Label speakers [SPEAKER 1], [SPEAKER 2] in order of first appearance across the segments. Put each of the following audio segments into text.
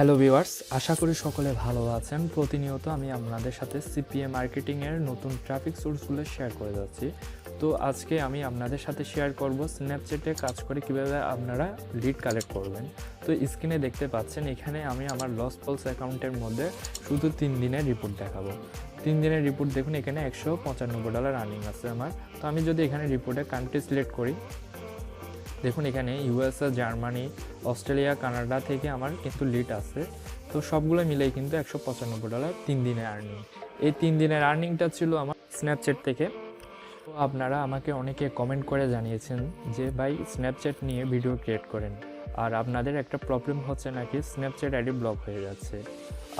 [SPEAKER 1] Hello viewers আশা করি সকলে ভালো আছেন। প্রতিনিয়ত আমি আপনাদের সাথে সিপিএ মার্কেটিংয়ের নতুন ট্রাফিক সোর্সগুলো শেয়ার করে যাচ্ছি। তো আজকে আমি আপনাদের সাথে শেয়ার করব স্ন্যাপচ্যাটে কাজ করে কীভাবে আপনারা লিড কালেক্ট করবেন। তো স্ক্রিনে দেখতে পাচ্ছেন, এখানে আমি আমার লস পলস অ্যাকাউন্টের মধ্যে শুধু তিন দিনের রিপোর্ট দেখাবো। তিন দিনের রিপোর্ট দেখুন, এখানে একশো পঁচানব্বই ডলার আর্নিং আছে আমার। তো আমি যদি এখানে রিপোর্টে কান্ট্রি সিলেক্ট করি দেখুন, এখানে ইউএসএ জার্মানি অস্ট্রেলিয়া কানাডা থেকে আমার কিন্তু লিড আছে। তো সবগুলো মিলেই কিন্তু একশো পঁচানব্বই ডলার তিন দিনের আর্নিং এই তিন দিনের আর্নিংটা ছিল আমার স্ন্যাপচ্যাট থেকে। তো আপনারা আমাকে অনেকে কমেন্ট করে জানিয়েছেন যে, ভাই স্ন্যাপচ্যাট নিয়ে ভিডিও ক্রিয়েট করেন। আর আপনাদের একটা প্রবলেম হচ্ছে নাকি স্ন্যাপচ্যাট আইডি ব্লক হয়ে যাচ্ছে।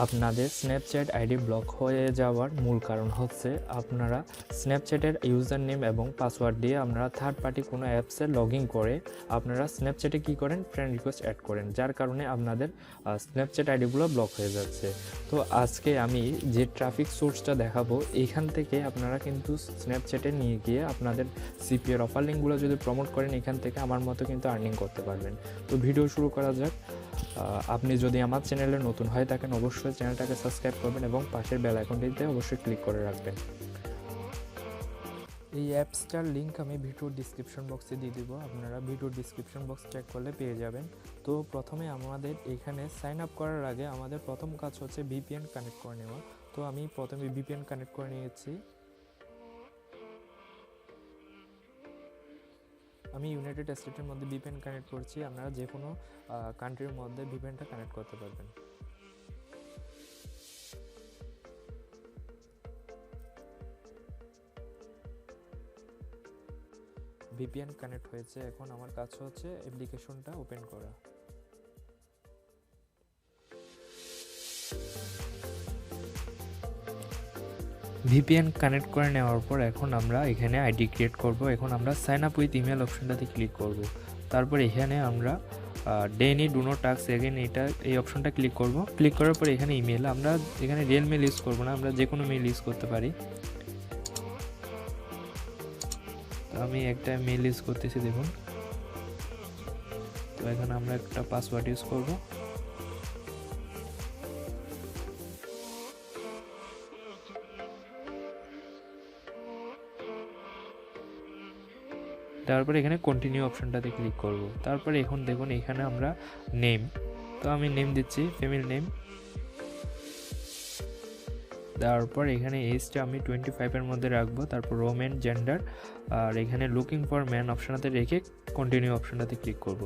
[SPEAKER 1] আপনাদের স্ন্যাপচ্যাট আইডি ব্লক হয়ে যাওয়ার মূল কারণ হচ্ছে আপনারা স্ন্যাপচ্যাটের ইউজার নেম এবং পাসওয়ার্ড দিয়ে আপনারা থার্ড পার্টি কোনো অ্যাপসে লগ ইন করে আপনারা স্ন্যাপচ্যাটে কী করেন? ফ্রেন্ড রিকোয়েস্ট অ্যাড করেন, যার কারণে আপনাদের স্ন্যাপচ্যাট আইডিগুলো ব্লক হয়ে যাচ্ছে। তো আজকে আমি যে ট্রাফিক সোর্সটা দেখাবো এইখান থেকে আপনারা কিন্তু স্ন্যাপচ্যাটে নিয়ে গিয়ে আপনাদের সিপিএর অফার লিঙ্কগুলো যদি প্রমোট করেন, এখান থেকে আমার মতো কিন্তু আর্নিং করতে পারবেন। তো ভিডিও শুরু করা যাক। আপনি যদি আমার চ্যানেলে নতুন হয়ে থাকেন, অবশ্যই চ্যানেলটাকে সাবস্ক্রাইব করবেন এবং পাশের বেল আইকনটিতে অবশ্যই ক্লিক করে রাখবেন। এই অ্যাপসটার লিংক আমি ভিডিওর ডিসক্রিপশন বক্সে দিয়ে দিব। আপনারা ভিডিওর ডিসক্রিপশন বক্স চেক করলে পেয়ে যাবেন। তো প্রথমে আমাদের এখানে সাইন আপ করার আগে আমাদের প্রথম কাজ হচ্ছে ভিপিএন কানেক্ট করে নেওয়া। তো আমি প্রথমে ভিপিএন কানেক্ট করে নিয়েছি। আমি ইউনাইটেড স্টেটের মধ্যে ভিপেন কানেক্ট করছি, আপনারা যে কোনো কান্ট্রির মধ্যে ভিপেনটা কানেক্ট করতে পারবেন। ভিপিএন কানেক্ট হয়েছে, এখন আমার কাছে হচ্ছে অ্যাপ্লিকেশনটা ওপেন করা। ভিপিএন কানেক্ট করে নেওয়ার পর এখন আমরা এখানে আইডি ক্রিয়েট করব। এখন আমরা সাইন আপ উইথ ইমেল অপশনটাতে ক্লিক করব। তারপর এখানে আমরা ডেনি ডুনো টাক্স এগেন এটা, এই অপশনটা ক্লিক করব। ক্লিক করার পর এখানে ইমেল আমরা এখানে রিয়েল মেল ইউজ করব না, আমরা যে কোনো মেল ইউজ করতে পারি। আমি একটা মেল ইউজ করতেছি, দেখুন। তো এখানে আমরা একটা পাসওয়ার্ড ইউজ করব। তারপরে এখানে কন্টিনিউ অপশনটাতে ক্লিক করব। তারপরে এখন দেখুন এখানে আমরা নেম তো আমি নেম দিচ্ছি ফ্যামিলি নেম তারপর এখানে এজটা আমি টোয়েন্টি ফাইভের মধ্যে রাখব, তারপর রোম্যান জেন্ডার আর এখানে লুকিং ফর ম্যান অপশানটাতে রেখে কন্টিনিউ অপশানটাতে ক্লিক করব।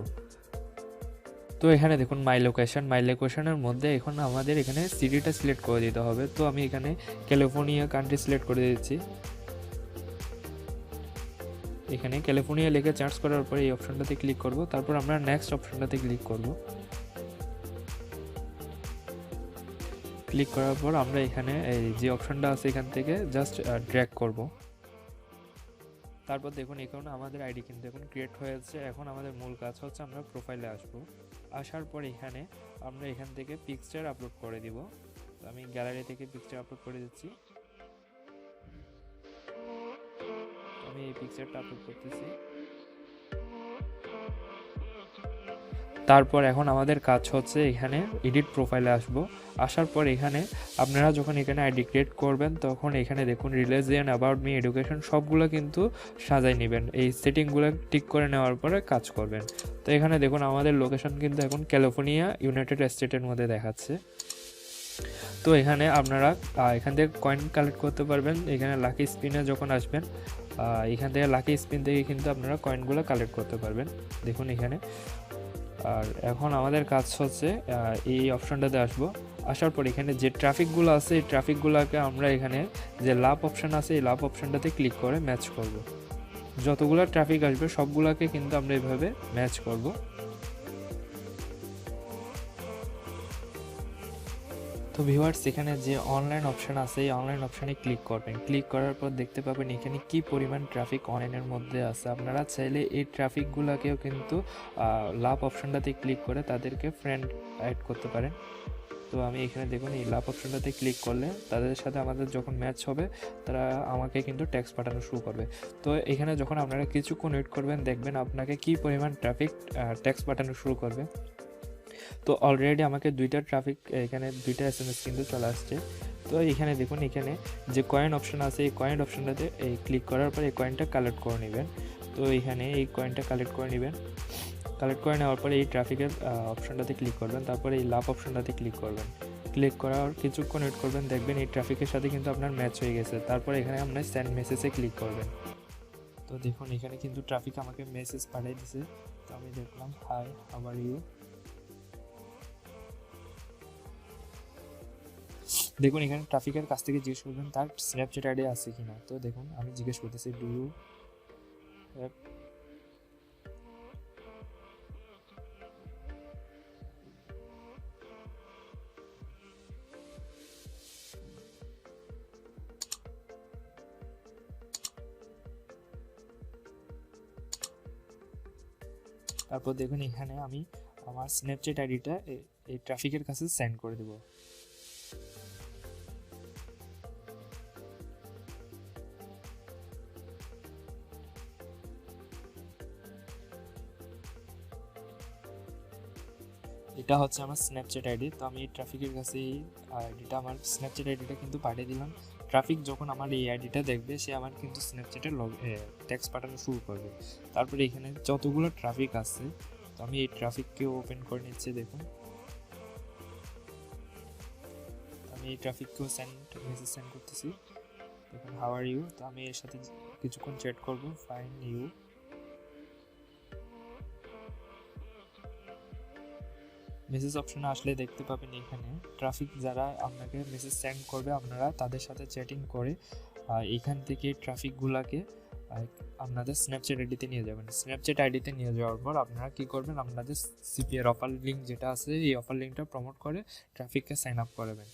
[SPEAKER 1] তো এখানে দেখুন মাই লোকেশন মাই লোকেশনের মধ্যে এখন আমাদের এখানে সিটিটা সিলেক্ট করে দিতে হবে। তো আমি এখানে ক্যালিফোর্নিয়া কান্ট্রি সিলেক্ট করে দিচ্ছি এখানে ক্যালিফোর্নিয়া লিখে চার্জ করার পরে এই অপশনটাতে ক্লিক করব। তারপর আমরা নেক্সট অপশনটাতে ক্লিক করব। ক্লিক করার পর আমরা এখানে এই যে অপশনটা আছে এখান থেকে জাস্ট ড্র্যাগ করব। তারপর দেখুন এখন আমাদের আইডি কিন্তু এখন ক্রিয়েট হয়েছে এখন আমাদের মূল কাজ হচ্ছে আমরা প্রোফাইলে আসব। আসার পর এখানে আমরা এখান থেকে পিকচার আপলোড করে দিব। আমি গ্যালারি থেকে পিকচার আপলোড করে দিচ্ছি। আমি এই পিকচারটা আপলোড করতেছি। তারপর এখন আমাদের কাজ হচ্ছে এখানে এডিট প্রোফাইলে আসব। আসার পর এখানে আপনারা যখন এখানে আইডি ক্রিয়েট করবেন, তখন এখানে দেখুন রিলিজিয়ান অ্যাবাউট মি এডুকেশন সবগুলো কিন্তু সাজাই নেবেন। এই সেটিংগুলো ঠিক করে নেওয়ার পরে কাজ করবেন। তো এখানে দেখুন আমাদের লোকেশন কিন্তু এখন ক্যালিফোর্নিয়া ইউনাইটেড স্টেটের মধ্যে দেখাচ্ছে। তো এখানে আপনারা এখান থেকে কয়েন কালেক্ট করতে পারবেন। এখানে লাকি স্পিনে যখন আসবেন এখান থেকে লাকি স্পিন থেকে কিন্তু আপনারা কয়েনগুলো কালেক্ট করতে পারবেন। দেখুন এখানে। আর এখন আমাদের কাজ হচ্ছে এই অপশানটাতে আসব। আসার পর এখানে যে ট্রাফিকগুলো আছে, এই ট্রাফিকগুলোকে আমরা এখানে যে লাভ অপশান আছে, এই লাভ অপশানটাতে ক্লিক করে ম্যাচ করব। যতগুলো ট্রাফিক আসবে, সবগুলোকে কিন্তু আমরা এভাবে ম্যাচ করব। তো ভিউয়ার্স এখানে যে অনলাইন অপশান আছে, এই অনলাইন অপশানে ক্লিক করবেন। ক্লিক করার পর দেখতে পাবেন এখানে কি পরিমাণ ট্রাফিক অনলাইনের মধ্যে আছে। আপনারা চাইলে এই ট্রাফিকগুলোকেও কিন্তু লাভ অপশনটাতে ক্লিক করে তাদেরকে ফ্রেন্ড অ্যাড করতে পারেন। তো আমি এখানে দেখুন, এই লাভ অপশনটাতে ক্লিক করলে তাদের সাথে আমাদের যখন ম্যাচ হবে, তারা আমাকে কিন্তু ট্যাক্স পাঠানো শুরু করবে। তো এখানে যখন আপনারা কিছুক্ষণ ওয়েট করবেন, দেখবেন আপনাকে কি পরিমাণ ট্রাফিক ট্যাক্স পাঠানো শুরু করবে। তো অলরেডি আমাকে দুইটা ট্রাফিক এখানে দুইটা এস এম এস কিন্তু চলে আসছে। তো এখানে দেখুন, এখানে যে কয়েন অপশন আছে, এই কয়েন অপশনটাতে এই ক্লিক করার পর এই কয়েনটা কালেক্ট করে নেবেন। তো এখানে এই কয়েনটা কালেক্ট করে নেবেন। কালেক্ট করে নেওয়ার পরে এই ট্রাফিকের অপশনটাতে ক্লিক করবেন। তারপরে এই লাভ অপশনটাতে ক্লিক করবেন। ক্লিক করার কিছুক্ষণ ওয়েট করবেন, দেখবেন এই ট্রাফিকের সাথে কিন্তু আপনার ম্যাচ হয়ে গেছে। তারপর এখানে আপনার সেন্ড মেসেজে ক্লিক করবেন। তো দেখুন, এখানে কিন্তু ট্রাফিক আমাকে মেসেজ পাঠিয়ে দিছে। তো আমি দেখলাম হাই আবার ইউ দেখুন, এখানে ট্রাফিকের কাছ থেকে জিজ্ঞেস করবেন, তার স্ন্যাপচ্যাট আইডি আছে কিনা? তো দেখুন, আমি জিজ্ঞেস করতেছি ডু ইউ তারপর দেখুন, এখানে আমি আমার স্ন্যাপচ্যাট আইডিটা এই ট্রাফিকের কাছে সেন্ড করে দেবো। এটা হচ্ছে আমার স্ন্যাপচ্যাট আইডি তো আমি এই ট্রাফিকের কাছে এই আইডিটা আমার স্ন্যাপচ্যাট আইডিটা কিন্তু পাঠিয়ে দিলাম। ট্রাফিক যখন আমার এই আইডিটা দেখবে, সে আমার কিন্তু স্ন্যাপচ্যাটে লগ ট্যাক্স পাঠানো শুরু করবে। তারপরে এখানে যতগুলো ট্রাফিক আছে, তো আমি এই ট্রাফিককে ওপেন করে নিচ্ছি, দেখুন। আমি এই ট্রাফিককেও সেন্ড মেসেজ সেন্ড করতেছি। দেখুন হাউ আর ইউ তো আমি এর সাথে কিছুক্ষণ চ্যাট করব। ফাইন ইউ মেসেজ অপশনে আসলে দেখতে পাবেন এখানে। ট্রাফিক যারা আপনাকে মেসেজ সেন্ড করবে, আপনারা তাদের সাথে চ্যাটিং করে এখান থেকে ট্রাফিকগুলোকে আপনাদের স্ন্যাপচ্যাট আইডিতে নিয়ে যাবেন। স্ন্যাপচ্যাট আইডিতে নিয়ে যাওয়ার পর আপনারা কী করবেন? আপনাদের সিপিআর অফার লিঙ্ক যেটা আছে, এই অফার লিঙ্কটা প্রমোট করে ট্রাফিককে সাইন আপ করাবেন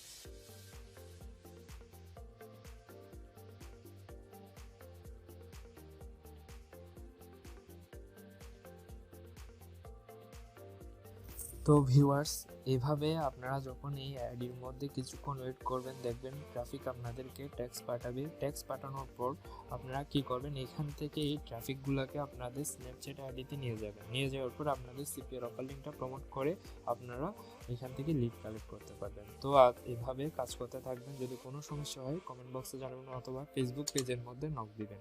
[SPEAKER 1] তো ভিউয়ার্স এভাবে আপনারা যখন এই অ্যাডির মধ্যে কিছুক্ষণ ওয়েট করবেন, দেখবেন ট্রাফিক আপনাদেরকে ট্যাক্স পাঠাবে। ট্যাক্স পাঠানোর পর আপনারা কি করবেন, এখান থেকে এই ট্রাফিকগুলোকে আপনাদের স্ন্যাপচ্যাট আইডিতে নিয়ে যাবেন। নিয়ে যাওয়ার পর আপনাদের সিপিআর অফার লিঙ্কটা প্রমোট করে আপনারা এখান থেকে লিড কালেক্ট করতে পারবেন। তো এভাবে কাজ করতে থাকবেন। যদি কোনো সমস্যা হয় কমেন্ট বক্সে জানাবেন অথবা ফেসবুক পেজের মধ্যে নক দিবেন।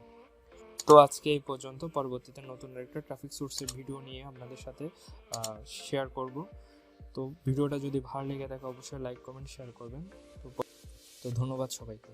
[SPEAKER 1] তো আজকে এই পর্যন্ত। পরবর্তীতে নতুন একটা ট্রাফিক সোর্সের ভিডিও নিয়ে আপনাদের সাথে শেয়ার করব। তো ভিডিওটা যদি ভালো লেগে থাকে, অবশ্যই লাইক কমেন্ট শেয়ার করবেন। তো তো ধন্যবাদ সবাইকে।